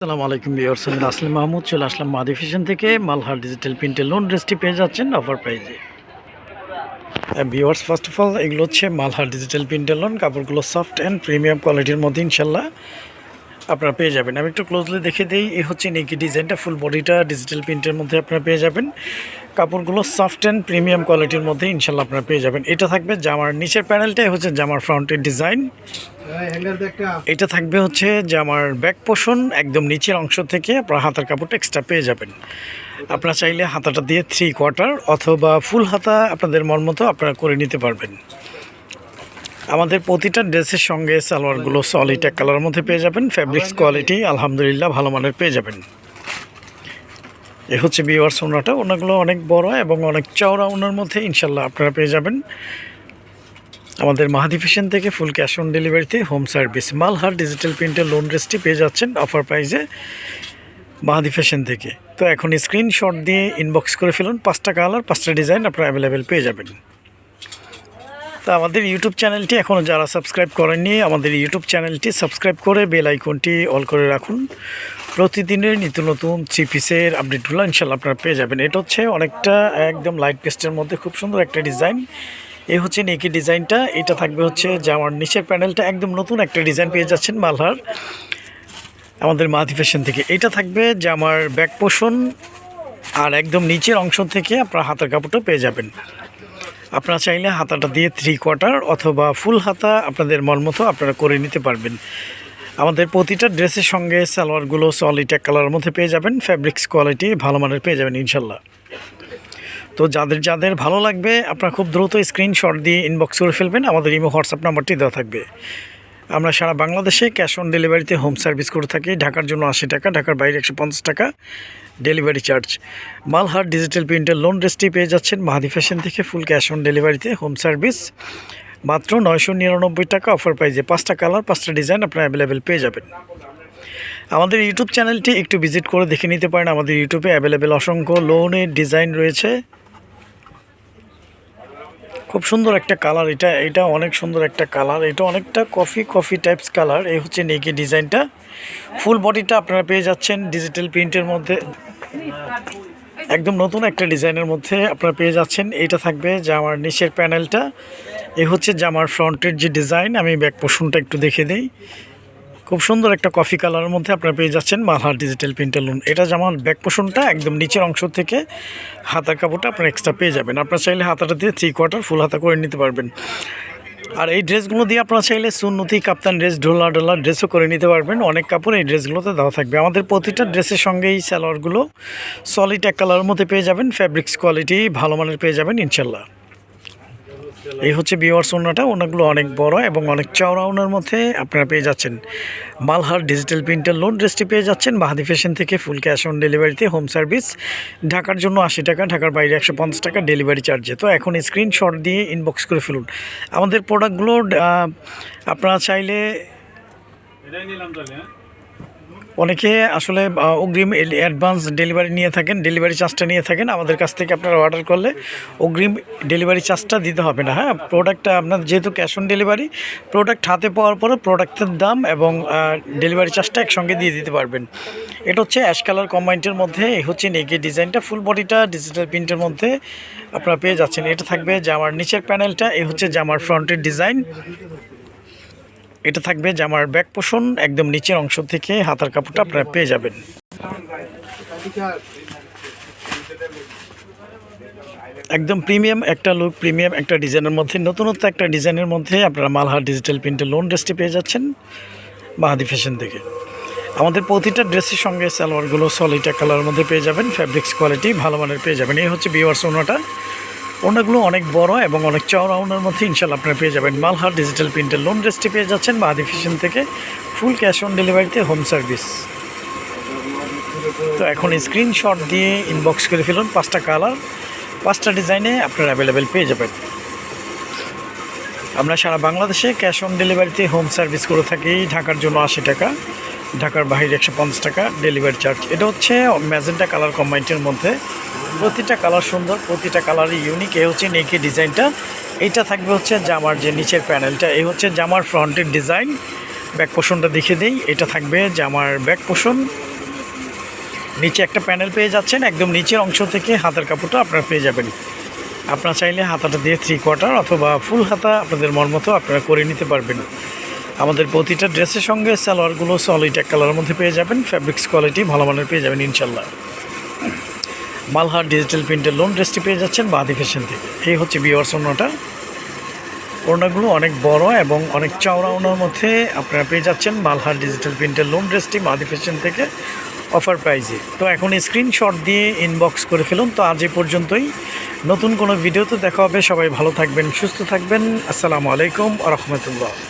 আসসালামু আলাইকুম বিয়ার্স আমি আসলাম মাহমুদ, চলে আসলাম মাদি ফিশন থেকে। মালহার ডিজিটাল প্রিন্টের লোন ড্রেসটি পেয়ে যাচ্ছেন অফার প্রাইজে ভিওয়ার্স ফার্স্ট অফ অল এগুলো হচ্ছে মালহার ডিজিটাল প্রিন্টের লোন কাপড়গুলো সফট অ্যান্ড প্রিমিয়াম কোয়ালিটির মধ্যে ইনশাল্লাহ আপনারা পেয়ে যাবেন। আমি একটু ক্লোজলি দেখে দিই এই হচ্ছে নেকি ডিজাইনটা ফুল বডিটা ডিজিটাল প্রিন্টের মধ্যে আপনারা পেয়ে যাবেন। কাপড়গুলো সফট অ্যান্ড প্রিমিয়াম কোয়ালিটির মধ্যে ইনশাল্লাহ আপনারা পেয়ে যাবেন। এটা থাকবে জামার নিচের প্যানেলটাই হচ্ছে জামার ফ্রন্টের ডিজাইন এটা থাকবে হচ্ছে জামার ব্যাক পোষণ একদম নিচের অংশ থেকে আপনার হাতার কাপড়টা এক্সট্রা পেয়ে যাবেন। আপনারা চাইলে হাতাটা দিয়ে থ্রি কোয়ার্টার অথবা ফুল হাতা আপনাদের মন মতো আপনারা করে নিতে পারবেন। আমাদের প্রতিটা ড্রেসের সঙ্গে সালোয়ারগুলো সলিড এক কালারের মধ্যে পেয়ে যাবেন। ফ্যাব্রিক্স কোয়ালিটি আলহামদুলিল্লাহ ভালো মানের পেয়ে যাবেন। এ হচ্ছে বিওয়ার সোনাটা ওনাগুলো অনেক বড় এবং অনেক চওড়া ওনার মধ্যে ইনশাল্লাহ আপনারা পেয়ে যাবেন। আমাদের মাহাদি ফ্যাশন থেকে ফুল ক্যাশ অন ডেলিভারিতে হোম সার্ভিস মালহার ডিজিটাল প্রিন্টের লোন ড্রেসটি পেয়ে যাচ্ছেন অফার প্রাইজে মাহাদি ফ্যাশন থেকে। তো এখন স্ক্রিনশট দিয়ে ইনবক্স করে ফেলুন। পাঁচটা কালার পাঁচটা ডিজাইন আপনারা অ্যাভেলেবেল পেয়ে যাবেন। তো আমাদের ইউটিউব চ্যানেলটি এখনও যারা সাবস্ক্রাইব করেননি, আমাদের ইউটিউব চ্যানেলটি সাবস্ক্রাইব করে বেল আইকনটি অল করে রাখুন। প্রতিদিনের নিত্য নতুন থ্রি পিসের আপডেটগুলো ইনশাল্লাহ আপনারা পেয়ে যাবেন। এটা হচ্ছে অনেকটা একদম লাইট পেস্টের মধ্যে খুব সুন্দর একটা ডিজাইন এই হচ্ছে নেকি ডিজাইনটা এটা থাকবে হচ্ছে জামার নিচের প্যানেলটা একদম নতুন একটা ডিজাইন পেয়ে যাচ্ছেন মালহার। আমাদের মাহাদি ফ্যাশন থেকে। এটা থাকবে জামার ব্যাক পোষণ আর একদম নিচের অংশ থেকে আপনার হাতের কাপড়টা পেয়ে যাবেন। আপনারা চাইলে হাতাটা দিয়ে থ্রি কোয়ার্টার অথবা ফুল হাতা আপনাদের মন মতো আপনারা করে নিতে পারবেন। আমাদের প্রতিটা ড্রেসের সঙ্গে সালোয়ারগুলো সলিড এক কালারের মধ্যে পেয়ে যাবেন ফ্যাব্রিক্স কোয়ালিটি ভালো মানের পেয়ে যাবেন ইনশাল্লাহ। তো যাদের যাদের ভালো লাগবে, আপনারা খুব দ্রুত স্ক্রিনশট দিয়ে ইনবক্স করে ফেলবেন, আমাদের ইমো হোয়াটসঅ্যাপ নাম্বারটি দেওয়া থাকবে। আমরা সারা বাংলাদেশে ক্যাশ অন ডেলিভারিতে হোম সার্ভিস করে থাকি। ঢাকার জন্য আশি টাকা, ঢাকার বাইরে একশো পঞ্চাশ টাকা। Delivery charge. মালহার ডিজিটাল প্রিন্টের লোন ড্রেসটি পেয়ে যাচ্ছেন মাহাদি ফ্যাশন থেকে ফুল ক্যাশ অন ডেলিভারিতে হোম সার্ভিস। মাত্র নয়শো নিরানব্বই টাকা অফার প্রাইজে পাঁচটা কালার পাঁচটা ডিজাইন আপনারা অ্যাভেলেবেল পেয়ে যাবেন। আমাদের ইউটিউব চ্যানেলটি একটু ভিজিট করে দেখে নিতে পারেন। আমাদের ইউটিউবে অ্যাভেলেবেল অসংখ্য লোনের ডিজাইন রয়েছে। খুব সুন্দর একটা কালার। এটা এটা অনেক সুন্দর একটা কালার। এটা অনেকটা কফি কফি টাইপস কালার। এই হচ্ছে নেকি ডিজাইনটা। ফুল বডিটা আপনারা পেয়ে যাচ্ছেন ডিজিটাল প্রিন্টের মধ্যে। একদম নতুন একটা ডিজাইনের মধ্যে আপনারা পেয়ে যাচ্ছেন। এটা থাকবে জামার নিচের প্যানেলটা এ হচ্ছে জামার ফ্রন্টের যে ডিজাইন আমি ব্যাক পোষণটা একটু দেখে দিই। খুব সুন্দর একটা কফি কালারের মধ্যে আপনারা পেয়ে যাচ্ছেন মালহার ডিজিটাল প্রিন্টার লোন এটা যেমন ব্যাক পোষণটা একদম নিচের অংশ থেকে হাতার কাপড়টা আপনারা এক্সট্রা পেয়ে যাবেন। আপনারা চাইলে হাতাটা দিয়ে থ্রি কোয়ার্টার ফুল হাতা করে নিতে পারবেন। আর এই ড্রেসগুলো দিয়ে আপনারা চাইলে সুন্নতি, কাপ্তান ড্রেস ঢোলা ডোলা ড্রেসও করে নিতে পারবেন। অনেক কাপড় এই ড্রেসগুলোতে দেওয়া থাকবে। আমাদের প্রতিটা ড্রেসের সঙ্গে এই সালোয়ারগুলো সলিড এক কালারের মধ্যে পেয়ে যাবেন। ফ্যাব্রিক্স কোয়ালিটি ভালো মানের পেয়ে যাবেন ইনশাল্লাহ এই হচ্ছে বিওয়ার্স ওনাটা ওনাগুলো অনেক বড় এবং অনেক চওড়া ওনার মধ্যে আপনারা পেয়ে যাচ্ছেন। মালহার ডিজিটাল প্রিন্টার লোন ড্রেসটি পেয়ে যাচ্ছেন। বাহাদি ফ্যাশন থেকে ফুল ক্যাশ অন ডেলিভারিতে হোম সার্ভিস ঢাকার জন্য আশি টাকা, ঢাকার বাইরে একশো পঞ্চাশ টাকা ডেলিভারি চার্জে তো এখন স্ক্রিনশট দিয়ে ইনবক্স করে ফেলুন। আমাদের প্রোডাক্টগুলো আপনারা চাইলে অনেকে আসলে অগ্রিম অ্যাডভান্স ডেলিভারি নিয়ে থাকেন ডেলিভারি চার্জটা নিয়ে থাকেন। আমাদের কাছ থেকে আপনারা অর্ডার করলে অগ্রিম ডেলিভারি চার্জটা দিতে হবে না হ্যাঁ? প্রোডাক্টটা আপনার যেহেতু ক্যাশ অন ডেলিভারি প্রোডাক্ট হাতে পাওয়ার পরে প্রোডাক্টের দাম এবং ডেলিভারি চার্জটা একসঙ্গে দিয়ে দিতে পারবেন। এটা হচ্ছে অ্যাশ কালার কম্বাইন্টের মধ্যে হচ্ছে নেকি ডিজাইনটা। ফুল বডিটা ডিজিটাল প্রিন্টের মধ্যে আপনারা পেয়ে যাচ্ছেন। এটা থাকবে জামার নিচের প্যানেলটা এই হচ্ছে জামার ফ্রন্টের ডিজাইন এটা থাকবে জামার ব্যাক পোষণ একদম নিচের অংশ থেকে হাতার কাপড়টা আপনারা পেয়ে যাবেন। একদম প্রিমিয়াম একটা লুক প্রিমিয়াম একটা ডিজাইনের মধ্যে, নতুনত্ব একটা ডিজাইনের মধ্যে আপনারা মালহার ডিজিটাল প্রিন্টের লোন ড্রেসটি পেয়ে যাচ্ছেন বাহাদি ফ্যাশন থেকে। আমাদের প্রতিটা ড্রেসের সঙ্গে সালোয়ারগুলো সলিটা কালারের মধ্যে পেয়ে যাবেন ফ্যাব্রিক্স কোয়ালিটি ভালো মানের পেয়ে যাবেন। এই হচ্ছে বিওয়ার্স ওনাটা। ওনাগুলো অনেক বড় এবং অনেক চওড়া ওনার মধ্যে ইনশাল্লাহ আপনারা পেয়ে যাবেন। মালহার ডিজিটাল প্রিন্টের লোন ড্রেসটি পেয়ে যাচ্ছেন বাহাদি ফ্যাশন থেকে ফুল ক্যাশ অন ডেলিভারিতে হোম সার্ভিস তো এখন স্ক্রিনশট দিয়ে ইনবক্স করে ফেলুন, পাঁচটা কালার পাঁচটা ডিজাইনে আপনারা অ্যাভেলেবেল পেয়ে যাবেন। আমরা সারা বাংলাদেশে ক্যাশ অন ডেলিভারিতে হোম সার্ভিস করে থাকি, ঢাকার জন্য আশি টাকা, ঢাকার বাইরে একশো টাকা ডেলিভারি চার্জ এটা হচ্ছে ম্যাজেন্টা কালার কম্বাইন্টের মধ্যে প্রতিটা কালার সুন্দর, প্রতিটা কালারই ইউনিক এ হচ্ছে নেকি ডিজাইনটা এইটা থাকবে হচ্ছে জামার যে নিচের প্যানেলটা এই হচ্ছে জামার ফ্রন্টের ডিজাইন ব্যাক পোষণটা দেখে দিই। এটা থাকবে জামার ব্যাক পোষণ নিচে একটা প্যানেল পেয়ে যাচ্ছেন। একদম নিচের অংশ থেকে হাতের কাপড়টা আপনারা পেয়ে যাবেন। আপনারা চাইলে হাতাটা দিয়ে থ্রি কোয়ার্টার অথবা ফুল হাতা আপনাদের মন মতো আপনারা করে নিতে পারবেন। আমাদের প্রতিটা ড্রেসের সঙ্গে সালোয়ারগুলো সলিড এক কালারের মধ্যে পেয়ে যাবেন। ফ্যাব্রিক্স কোয়ালিটি ভালো মানের পেয়ে যাবেন ইনশাল্লাহ মালহার ডিজিটাল প্রিন্টের লোন ড্রেসটি পেয়ে যাচ্ছেন বাদি ফ্যাশন থেকে এই হচ্ছে বিওয়ার্স ওনাটা ওড়নাগুলো অনেক বড় এবং অনেক চওড়া ওনার মধ্যে আপনারা পেয়ে যাচ্ছেন মালহার ডিজিটাল প্রিন্টের লোন ড্রেসটি মাদি ফ্যাশন থেকে অফার প্রাইজে তো এখন স্ক্রিনশট দিয়ে ইনবক্স করে ফেলুন। তো আজ এ পর্যন্তই। নতুন কোনো ভিডিওতে দেখা হবে। সবাই ভালো থাকবেন, সুস্থ থাকবেন। আসসালামু আলাইকুম রহমতুল্লাহ।